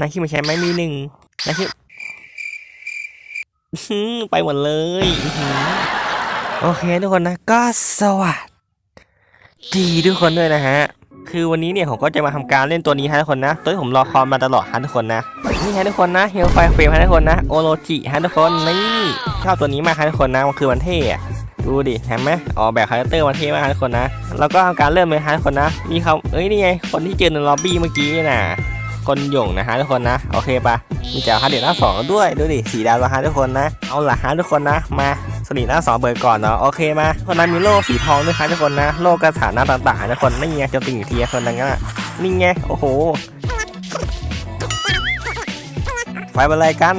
นายคิดมาใช้ไหมมีหนึ่งนายคิดไปหมดเลยโอเคทุกคนนะก็สวัสดีทุกคนด้วยนะฮะ คือวันนี้เนี่ยผมก็จะมาทำการเล่นตัวนี้ฮะทุกคนนะตัวที่ผมรอคอยมาตลอดฮะทุกคนนะนี่ฮะทุกคนนะเฮลไฟเฟรมฮะทุกคนนะโอโรจิฮะทุกคนนี่ชอบตัวนี้มากฮะทุกคนนะมันคือมันเท่ดูดิเห็นไหมออกแบบคาแรคเตอร์มันเท่มากทุกคนนะแล้วก็ทำการเริ่มเลยฮะทุกคนนะมีเขาเอ้ยนี่ไงคนที่เจอในล็อบบี้เมื่อกี้น่ะ คนหย่งนะฮะทุกคนนะโอเคปะมีแจ่าฮาร์ดเดตหน้าสองด้วยดูดิสีดาวแล้วฮะทุกคนนะเอาละฮะทุกคนนะมาสนิทหน้าสองเบิร์ก่อนเนาะโอเคมาคนนั้นมีโล่สีทองด้วยฮะทุกคนนะโล่กระถาหน้าต่างๆฮะทุกคนนี่ไงจะติ่งอีกทีฮะคนนั้นก็นี่ไงโอ้โหไฟอะไรกัน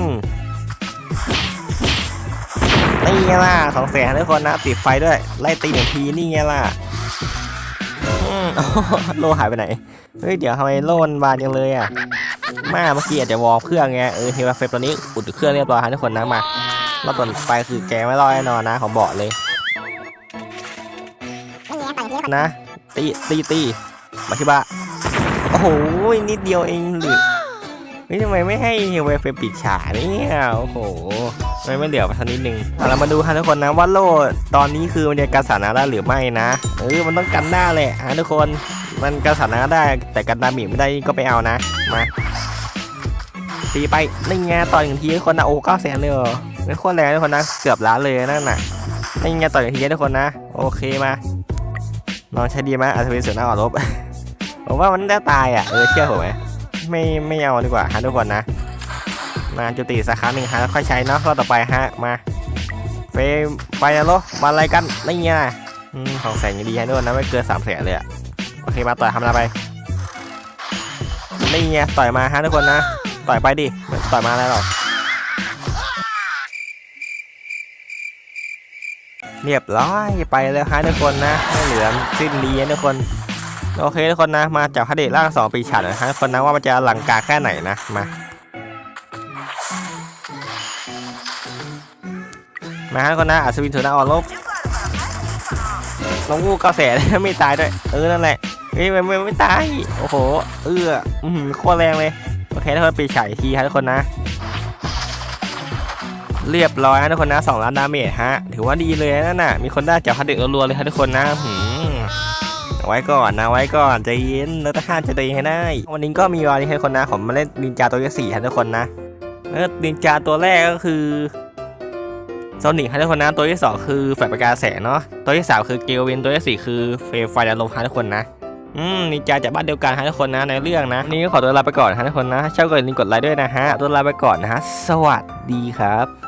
นี่ไงล่ะสองแสนทุกคนนะติดไฟด้วยไล่ตีหนึ่งทีนี่ไงล่ะ มโลหายไปไหน เฮ้ย เดี๋ยวทำไมโลนบานยังเลยอะ มาเมื่อกี้อาจจะวอร์เครื่องไง เออเฮลเฟตอนนี้อุดเครื่องเรียบร้อยฮะทุกคนนะมาเราต่อไปคือแกไม่รอดแน่นอนนะของเบาะเลย นะตีตีตีมาที่บ้าโอ้โหนิดเดียวเองหรือ เฮ้ยทำไมไม่ให้เฮลเฟปิดฉากเนี่ยโอ้โหทำไมไม่เหลือมาสักนิดนึงเอาเรามาดูฮะทุกคนนะว่าโล่ตอนนี้คือมันจะกันสานะได้หรือไม่นะเออมันต้องกันหน้าแหละฮะทุกคนมันกันสานะได้แต่กันดาเมิไม่ได้ก็ไปเอานะมาตีไปนี่ไงต่อยหนึ่งทีทุกคนนะโอ้เก้าแสนเลยเหรอไม่โคตรแรงทุกคนนะเกือบล้านเลยนั่นน่ะนี่ไงต่อยหนึ่งทีทุกคนนะ โอเคมาลองใช้ดีไหมอาจจะเป็นเสือหน้าอ่อนลบผมว่ามันได้ตายอะเออเชื่อผมไหม ไม่ไม่เอาดีกว่าฮะทุกคนนะ มาจุติสักครั้งหนึ่งฮะค่อยใช้เนาะรอบต่อไปฮะมาเฟไฟนะโลมาอะไรกันนี่ไงอืมของแสนยังดีฮะทุกคนนะไม่เกินสามแสนเลยอะโอเคมาต่อยทำอะไรไปนี่ไงต่อยมาฮะทุกคนนะต่อยไปดิต่อยมาอะไรหรอเรียบร้อยไปแล้วฮะทุกคนนะไม่เหลือสิ้นดีนะทุกคน โอเคทุกคนนะมาจับพระเดชร่างสองปีฉันนะฮะทุกคนนะว่ามันจะหลังกาแค่ไหนนะมามาฮะทุกคนนะอัศวินเถือหน้าอ่อนลบน้องงูเกาแสไม่ตายด้วยเออนั่นแหละเฮ้ยมันไม่ไม่ตายโอ้โหเอออือหือโคตรแรงเลยโอเคทุกคนปีฉายทีครับทุกคนนะ เรียบร้อยนะทุกคนนะสองล้านดาเมจฮะถือว่าดีเลยนั่นน่ะมีคนได้จากพัดเด็กรัวๆเลยครับทุกคนนะหืม ไว้ก่อนนะไว้ก่อนใจเย็นแล้วถ้าห้ามใจตัวเองให้ได้ วันนี้ก็มีวันนี้ให้คนนะผมมาเล่นนินจาตัวที่สี่ครับทุกคนนะแล้วนินจาตัวแรกก็คือโซนิกฮะทุกคนนะตัวที่2คือแฟลชประกายแสงเนาะตัวที่3คือเกลวินตัวที่4คือเฟรไฟดาลมฮะทุกคนนะอืมนินจาจากบ้านเดียวกันฮะทุกคนนะในเรื่องนะนี่ก็ขอตัวลาไปก่อนฮะทุกคนนะชอบก็อย่าลืมกดไลค์ด้วยนะฮะตัวลาไปก่อนนะฮะสวัสดีครับ